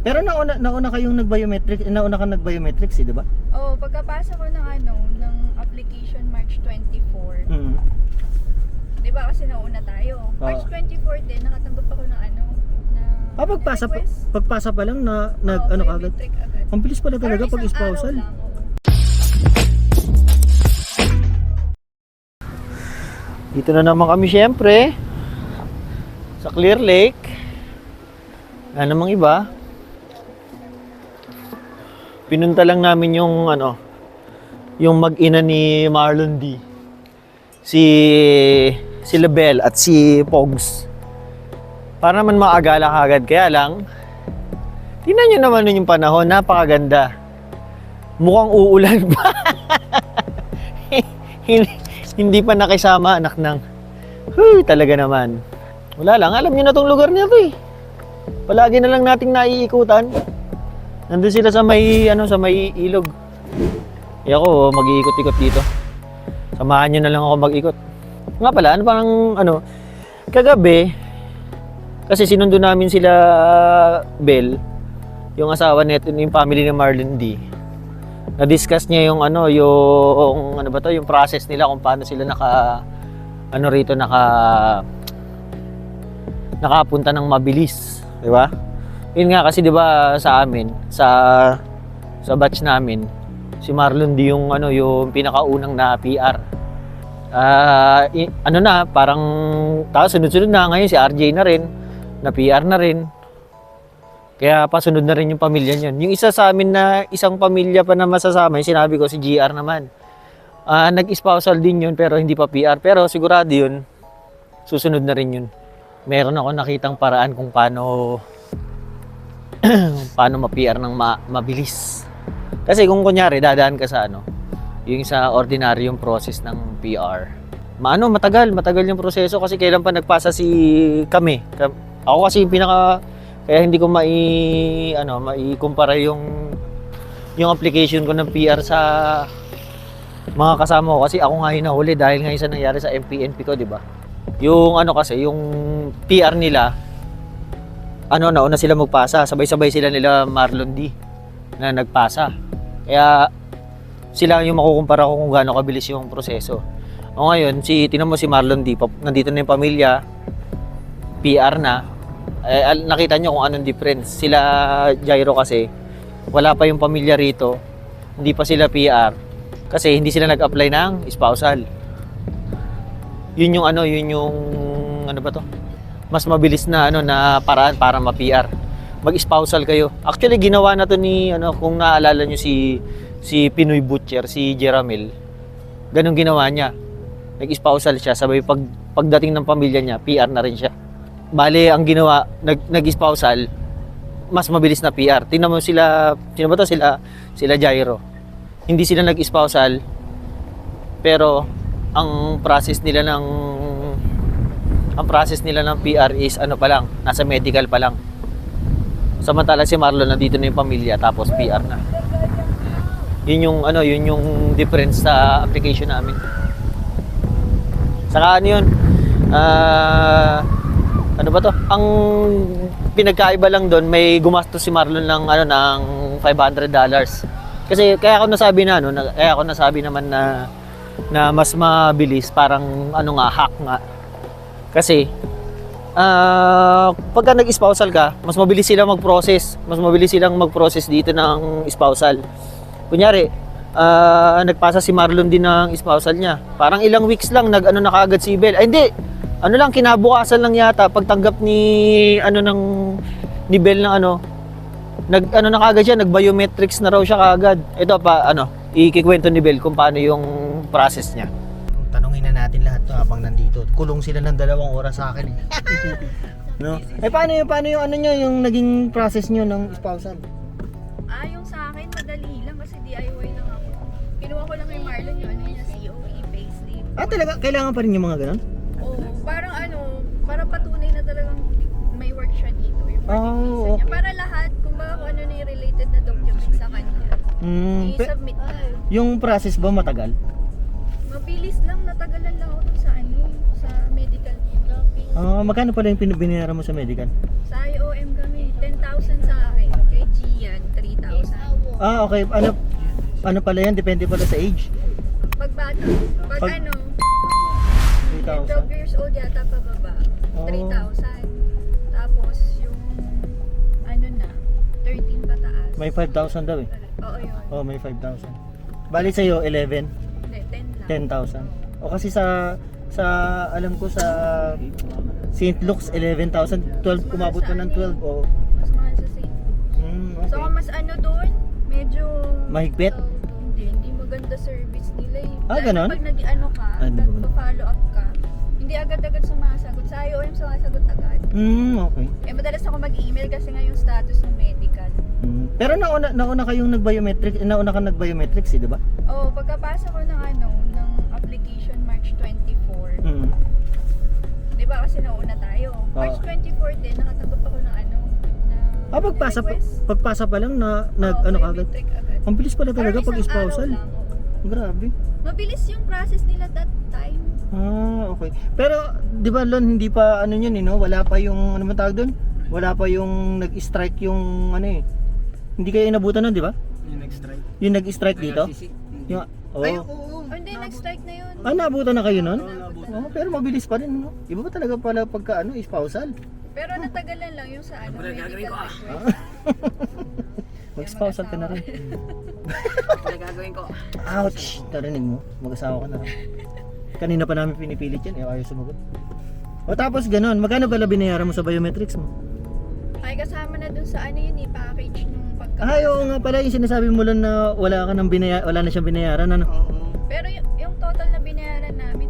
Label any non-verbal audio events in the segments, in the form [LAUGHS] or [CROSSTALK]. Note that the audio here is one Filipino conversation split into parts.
Pero nauna, nauna kayong nag-biometric, nauna ka nag-biometrics, eh, di ba? Oo, pagkapasa ko ng ano, ng application March 24. Mm. Di ba kasi nauna tayo? March Oo. 24 din, nakatanggap ako ng ano, na Ah, pagpasa pa, request. pagpasa pa lang na nag Oo, ano ka agad. biometric agad. Ang bilis pala talaga Parang pag isang araw spousal. lang, oo. Dito na naman kami syempre sa Clear Lake. Wala namang iba. Pinunta lang namin yung ano, yung mag-ina ni Marlon D. Si si Lebel at si Pogs. Para naman maagala kagad. Kaya lang, tingnan nyo naman yung panahon. Napakaganda. Mukhang uulan pa. [LAUGHS] hindi, hindi pa nakisama anak ng Huy, talaga naman. Wala lang, alam niyo na tong lugar niya to eh. Palagi na lang nating naiikutan. Nandun sila sa may ano sa may ilog. Eh ako, mag-iikot-ikot dito. Samahan niyo na lang ako mag-ikot. Nga pala, ano parang ano, kagabi, kasi sinundo namin sila Bell, yung asawa nito, yung family ni Marlon D na-discuss niya yung ano, yung ano ba to, yung process nila kung paano sila naka ano rito naka nakapunta ng mabilis, di ba? Yun nga kasi 'di ba sa amin, sa sa batch namin, si Marlon di yung ano, yung pinakaunang na PR. Ah, i- ano na, parang tapos sunod-sunod na ngayon si RJ na rin, na PR na rin. Kaya pasunod na rin yung pamilya niyon. Yung isa sa amin na isang pamilya pa na masasama, yung sinabi ko si GR naman. Ah, nag-spousal din yun pero hindi pa PR. Pero sigurado yun, susunod na rin yun. Meron ako nakitang paraan kung paano [CLEARS THROAT] paano ma-PR ng ma- mabilis. Kasi kung kunyari dadaan ka sa ano, yung sa ordinaryong process ng PR. Maano, matagal, matagal yung proseso kasi kailan pa nagpasa si kami. Ka- Ako kasi yung pinaka kaya hindi ko mai ano, maikumpara yung yung application ko ng PR sa mga kasama ko kasi ako nga yung nahuli dahil nga isa nangyari sa MPNP ko, di ba? Yung ano kasi, yung PR nila, ano, nauna sila magpasa. Sabay-sabay sila nila Marlon D na nagpasa. Kaya sila yung makukumpara ko kung gaano kabilis yung proseso. O ngayon, si, tinan mo si Marlon D, nandito na yung pamilya, PR na, eh, nakita nyo kung anong difference. Sila Jairo kasi, wala pa yung pamilya rito, hindi pa sila PR, kasi hindi sila nag-apply ng spousal. Yun yung ano, yun yung, ano ba to? Mas mabilis na ano na paraan para ma-PR. Mag-spousal kayo. Actually, ginawa na to ni, ano, kung naaalala nyo si, si Pinoy Butcher, si Jeramil. Ganun ginawa niya. Nag-spousal siya, sabay pag, pagdating ng pamilya niya, PR na rin siya. Bale, ang ginawa, nag, nag-spousal, mas mabilis na PR. Tingnan mo sila, sino ba to? Sila, sila Jairo. Hindi sila nag-spousal, pero ang process nila ng ang process nila ng PR is ano pa lang, nasa medical pa lang. Samantala si Marlon nandito na yung pamilya tapos PR na. Yun yung ano, yun yung difference sa application namin. Saka ano yun? Ah, ano ba to? Ang pinagkaiba lang doon, may gumastos si Marlon ng ano ng 500 dollars. Kasi kaya ako nasabi na ano, kaya ako nasabi naman na na mas mabilis, parang ano nga hack nga. Kasi ah pagka nag-spousal ka, mas mabilis silang mag-process. Mas mabilis silang mag-process dito ng spousal. Kunyari, ah, nagpasa si Marlon din ng spousal niya. Parang ilang weeks lang nag ano na kaagad si Bel. Ay hindi. Ano lang kinabukasan lang yata pagtanggap ni ano ng ni Bel ng ano nag ano na kaagad siya, nag biometrics na raw siya kaagad. Ito pa ano, ikikwento ni Bel kung paano yung process niya. Natin lahat to habang nandito. Kulong sila ng dalawang oras sa akin eh. [LAUGHS] no? Eh paano yung paano yung ano niyo yung naging process niyo ng spousal? Ah, yung sa akin, madali lang kasi DIY lang ako. Kinuha ko lang kay Marlon yung ano niya, COE, payslip. Ah, talaga kailangan pa rin yung mga ganun? Oo, parang ano, para patunay na talagang may work siya dito. Yung Oh, working visa niya. okay. Para lahat, kung baka kung ano na yung related na documents sa kanya, Mm, pe- i-submit na. yung process ba matagal? Ah, magkano pala yung pinabinayaran mo sa medical? Sa IOM kami, 10,000 sa akin. Kay Ah, okay. Ano ano pala yan? Depende pala sa age. Pag bata, pag, Pag- ano, 3,000. 12 years old yata pababa, Oh. 3,000. Tapos yung, ano na, 13 pataas. May 5,000 daw eh. Oo yun. Oh, may 5,000. Bali sa'yo, 11, Hindi, 10 lang. 10,000. O kasi sa sa alam ko sa St. Luke's 11,000, 12 umabot ka ng 12 o Mas mahal sa St. mm, So okay. kung mas ano doon, medyo... Mahigpit? Hindi, hindi maganda service nila eh. Ah, ganon? Pag nag-ano ka, hindi ba? nagpa-follow up ka, hindi agad-agad sumasagot. Sa IOM sumasagot agad. Mm, okay. Eh, madalas ako mag-email kasi nga yung status ng medical. Mm. Pero nauna nauna kayong nag-biometric, eh, nauna ka nag-biometrics, eh, di ba? Oo, pagkapasa ko ng ano, ng application March 24, Mm. di ba kasi nauna tayo. March Oo. 24 din, nakatanggap ako ng ano, ng Ah, pagpasa pa, request. pagpasa pa lang na nag Oo, ano ka agad. biometric agad. Ang bilis pala talaga Parang pag isang araw spousal. lang, oo. Grabe. Mabilis yung process nila that time. Ah, okay. Pero 'di ba Lon, hindi pa ano yun, eh, no? Wala pa yung ano man tawag doon? Wala pa yung nag-strike yung ano eh. Hindi kayo inabutan nun, di ba? Yung next strike. Yung nag-strike dito? Yung oh. Ay, oo. Oh, hindi, nag-strike na yun. Ah, naabutan na kayo nun? Oo. Oh, pero mabilis pa rin, no? Iba ba talaga pala pagka ano, spousal? Pero natagalan lang yung sa ano, medical request. [LAUGHS] Mag-spousal ka na rin. Ano gagawin ko? Ouch! Narinig mo? Mag-asawa ka na rin. Kanina pa namin pinipilit yan, eh, ayaw sumagot. O tapos ganun, magkano pala binayaran mo sa biometrics mo? Ay, kasama na dun sa ano yun eh, package nung pagka... Ah, oo nga pala, yung sinasabi mo lang na wala ka nang binaya, wala na siyang binayaran, ano? Oo. Pero yung, yung total na binayaran namin,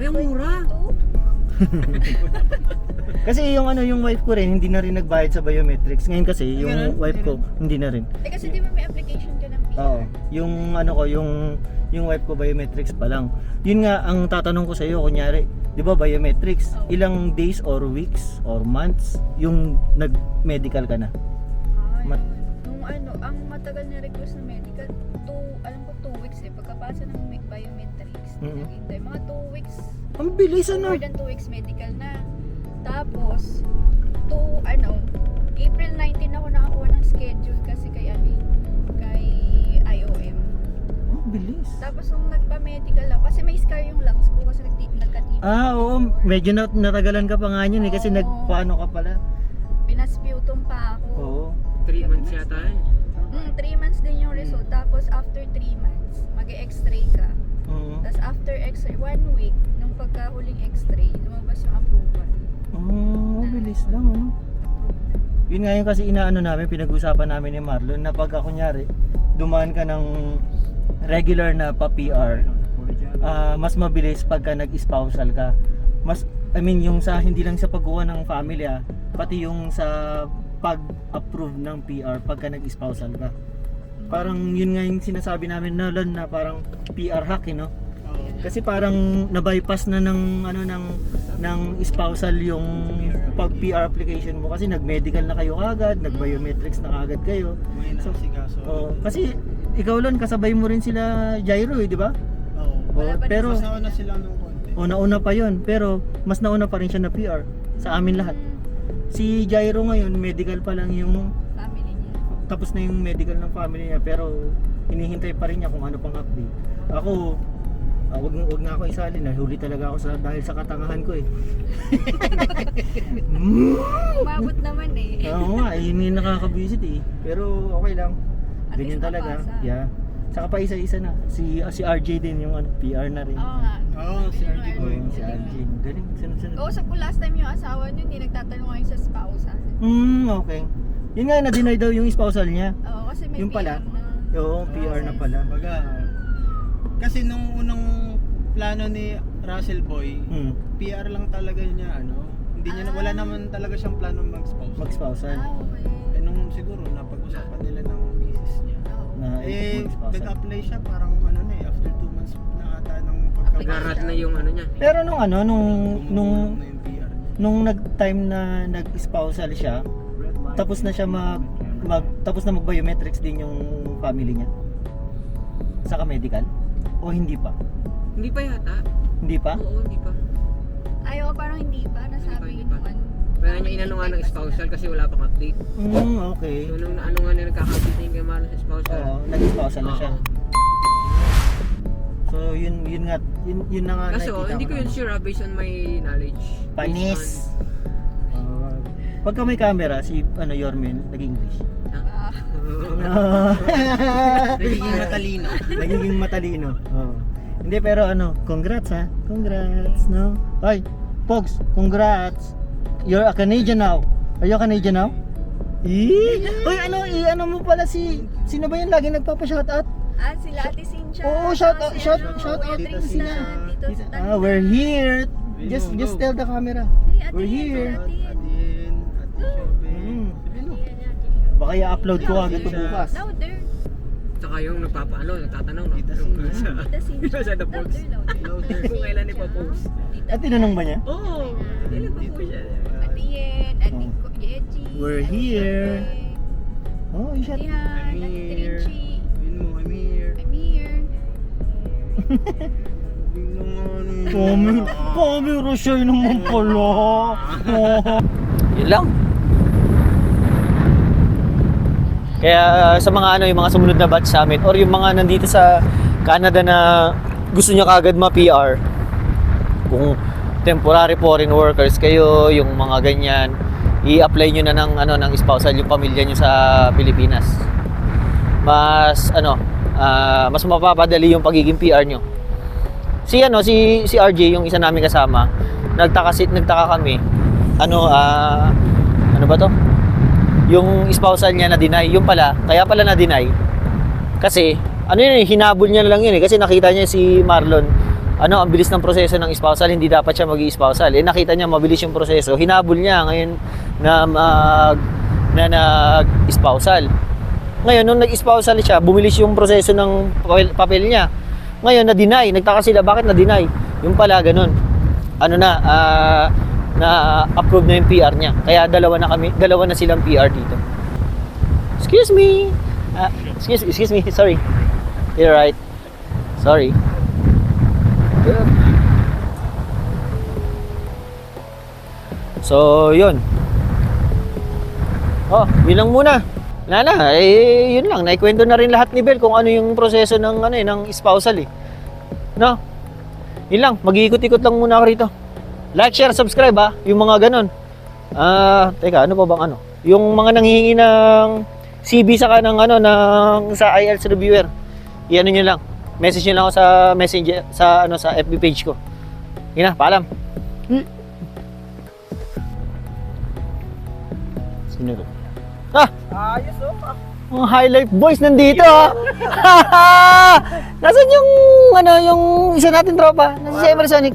Ay, ang mura. 2. [LAUGHS] Kasi yung ano, yung wife ko rin, hindi na rin nagbayad sa biometrics. Ngayon kasi, yung Ganun? wife ko, hindi na rin. Eh kasi di ba may application ka ng PR? Oo. Yung ano ko, yung yung wife ko biometrics pa lang. Yun nga ang tatanong ko sa iyo kunyari, 'di ba biometrics, Oo. ilang days or weeks or months yung nag-medical ka na? Ay, Mat- nung ano, ang matagal na request ng medical, two, alam ko 2 weeks eh. Pagkapasa ng Mhm. naghintay. Mga 2 weeks, Ang bilis ano. more than 2 weeks medical na. Tapos, to ano, April 19 ako nakakuha ng schedule kasi kay ano kay IOM. Ang bilis. Tapos nung nagpa-medical ako, kasi may scar yung lungs ko kasi nagti- nagka-TB. Ah, oo, medyo na, natagalan ka pa nga yun eh kasi Oo. nagpaano ka pala. Pinasputum pa ako. Oo. 3 months yata eh. Mm, 3 months din yung result. Tapos after 3 months, mag-x-ray ka. Oo. Tapos after x-ray, one week, nung pagkahuling x-ray, lumabas yung approval. Oh, bilis lang ano. Yun nga yung kasi inaano namin, pinag-usapan namin ni Marlon na pagka kunyari, dumaan ka ng regular na pa-PR, ah, mas mabilis pagka nag-spousal ka. Mas, I mean, yung sa, hindi lang sa pagkuha ng family ah, pati yung sa pag-approve ng PR pagka nag-spousal ka. Parang yun nga yung sinasabi namin na Lon, na parang PR hack, eh, no? Oo. Kasi parang na-bypass na ng ano ng ng spousal yung pag PR application mo kasi nag-medical na kayo agad, nag-biometrics na agad kayo. So. Oh, kasi ikaw lang kasabay mo rin sila Jairo, eh, di ba? Oo. Oh, pero Mas nauna sila ng konti. o nauna pa 'yon, pero mas nauna pa rin siya na PR sa amin lahat. Mm, Si Jairo ngayon, medical pa lang yung. Tapos na yung medical ng family niya pero hinihintay pa rin niya kung ano pang update. Ako, ah, wag, wag na ako isali na huli talaga ako sa dahil sa katangahan ko eh. [LAUGHS] Umabot naman eh. [LAUGHS] Oo nga, eh, hindi nakakabisit eh. Pero okay lang. At Ganyan talaga. napasa. Yeah. Saka pa isa-isa na. Si ah, si RJ din yung ano, PR na rin. Oo nga. Oo, si RJ Oo, Boy. si RJ. Galing. Sunod-sunod. Kausap ko last time yung asawa niyo, hindi nagtatanong ngayon sa spousal. Hmm, okay. Yun nga, na-deny daw yung spousal niya. Oo, kasi may Yung pala? PR na. Oo, PR na pala. Baga, kasi nung unang plano ni Russell Boy, Hmm, PR lang talaga niya ano. Hindi niya na, wala Ah. naman talaga siyang plano mag-spouse. mag-spousal. Ah, okay. eh nung siguro napag-usapan nila ng misis niya. Oo. Na Eh, mag-spousal. nag-apply siya parang ano na eh, after 2 months na ata ng Application. pagka Garat na yung ano niya. Pero nung ano, nung nung nung nag-time na nag-spousal siya, tapos na siya mag, mag tapos na mag-biometrics din yung family niya. Saka medical? O hindi pa? Hindi pa yata. Hindi pa? Oo, hindi pa. Ayaw, parang hindi pa. Nasabi Hindi pa, hindi ano. Kaya niya inano nga ng spousal kasi wala pang update. Mm, okay. So nung ano nga nila nagkaka-update na yung kay Marlon sa spousal. Oo, nag-pause na siya. So, yun, yun nga, yun, yun na nga Kaso hindi ko yun sure ah, based on my knowledge. Panis. Pagka may camera, si ano, Yormen, nag-English. Ah, [LAUGHS] Nagiging matalino. Nagiging matalino. Oo. Hindi, pero ano, congrats ha. Congrats, no? Ay, Pogs, congrats. You're a Canadian now. Are you a Canadian now? Eh? Uy, ano, eh, ano mo pala si, sino ba yung lagi nagpapa-shoutout? ah, sila Ate Cynthia. Oo, shout out, si shout, ano, shout out. Tita- Stan. Ah, we're here. Just, just tell the camera. We're here. Ate Yen. Baka i-upload ko agad ito bukas. Louder. Tsaka yung nagpapaano, nagtatanong no? Sina. sa- Tita Cynthia. Sa the. Louder, louder. Kung kailan ipapost. At tinanong ba niya? Oo! Kailan pa po siya? Ate Yen, Ate Oh. Ko- Yeji. We're here. Oh, you shot. I'm here. I'm here. I'm here. Kami, kami Rochelle naman pala. [LAUGHS] Yun lang. Kaya uh, sa mga ano, yung mga sumunod na batch sa amin or yung mga nandito sa Canada na gusto nyo kagad ma-PR, kung temporary foreign workers kayo, yung mga ganyan, i-apply nyo na ng, ano, ng spousal yung pamilya nyo sa Pilipinas. Mas, ano, ah, mas mapapadali yung pagiging PR nyo. Si ano, si si RJ yung isa namin kasama, nagtaka nagtaka kami. Ano ah ano ba to? Yung spousal niya na deny, yung pala, kaya pala na deny. Kasi ano yun, eh, hinabol niya na lang yun eh kasi nakita niya si Marlon ano, ang bilis ng proseso ng spousal, hindi dapat siya mag-spousal. Eh nakita niya mabilis yung proseso, hinabol niya ngayon na mag na nag-spousal. Ngayon, nung nag-spousal siya, bumilis yung proseso ng papel, papel niya. Ngayon, na-deny. Nagtaka sila, bakit na-deny? Yung pala, ganun. Ano na, ah, na-approve na yung PR niya. Kaya dalawa na kami, dalawa na silang PR dito. Excuse me. Ah, excuse, excuse me, [LAUGHS] sorry. You're right. Sorry. So, yun. Oh, yun lang muna. Wala na, eh, yun lang. Naikwento na rin lahat ni Bel kung ano yung proseso ng, ano, eh, ng spousal eh. No? Yun lang, mag-iikot-ikot lang muna ako rito. Like, share, subscribe ha, yung mga ganun. Ah, teka, ano pa bang ano? Yung mga nanghihingi ng CV saka ng ano, ng, sa IELTS reviewer. Iyan nyo lang. Message nyo lang ako sa messenger, sa ano, sa FB page ko. Yun na, paalam. Sino to? Ah! Ayos oh! Mga high life boys nandito ah. [LAUGHS] Nasaan yung ano yung isa natin tropa? Nasa si Emersonic.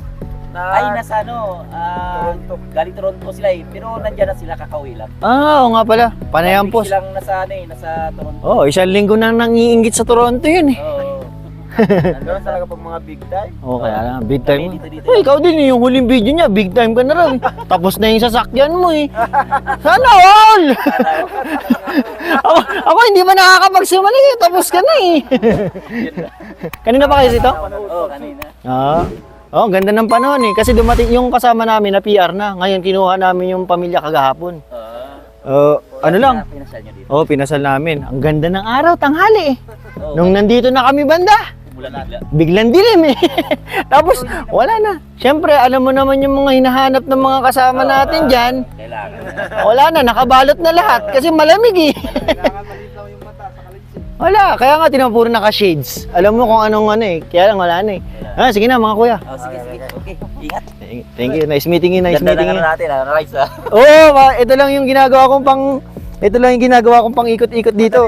Ay, nasa ano, ah, galing Toronto sila eh. Pero nandyan na sila kakauwi lang. Ah, oo nga pala. Post. silang nasa ano eh, nasa Toronto. Oh, isang linggo nang nangiinggit sa Toronto yun eh. Oo. [LAUGHS] Nandun talaga pag mga big time. Oh, kaya lang, big Kami time. dito dito. Uy, ikaw din eh, yung huling video niya, big time ka na rin. [LAUGHS] Tapos na yung sasakyan mo eh. Sana all! ako, [LAUGHS] ako hindi pa nakakapagsimali eh, tapos ka na eh. Kanina pa kayo dito? Oo, kanina. Ah. Oh, ganda ng panahon eh. Kasi dumating yung kasama namin na PR na. Ngayon kinuha namin yung pamilya kagahapon. Ah, Uh, ano lang? Pinasal nyo dito. Oh, pinasal namin. Ang ganda ng araw, tanghali eh. Oo, Nung nandito na kami banda, biglang dilim eh. [LAUGHS] Tapos, wala na. Siyempre, alam mo naman yung mga hinahanap ng mga kasama natin dyan. Wala na, nakabalot na lahat kasi malamig eh. Wala, kaya nga tinapuro naka-shades. Alam mo kung anong ano eh. Kaya lang wala na eh. Ah, sige na mga kuya. Oh, sige, sige. Okay, ingat. Thank you. Nice meeting you. Nice Ganda meeting ng you. ano natin, ah, rice ah. Oo, oh, ito lang yung ginagawa kong pang ito lang yung ginagawa kong pang ikot-ikot dito.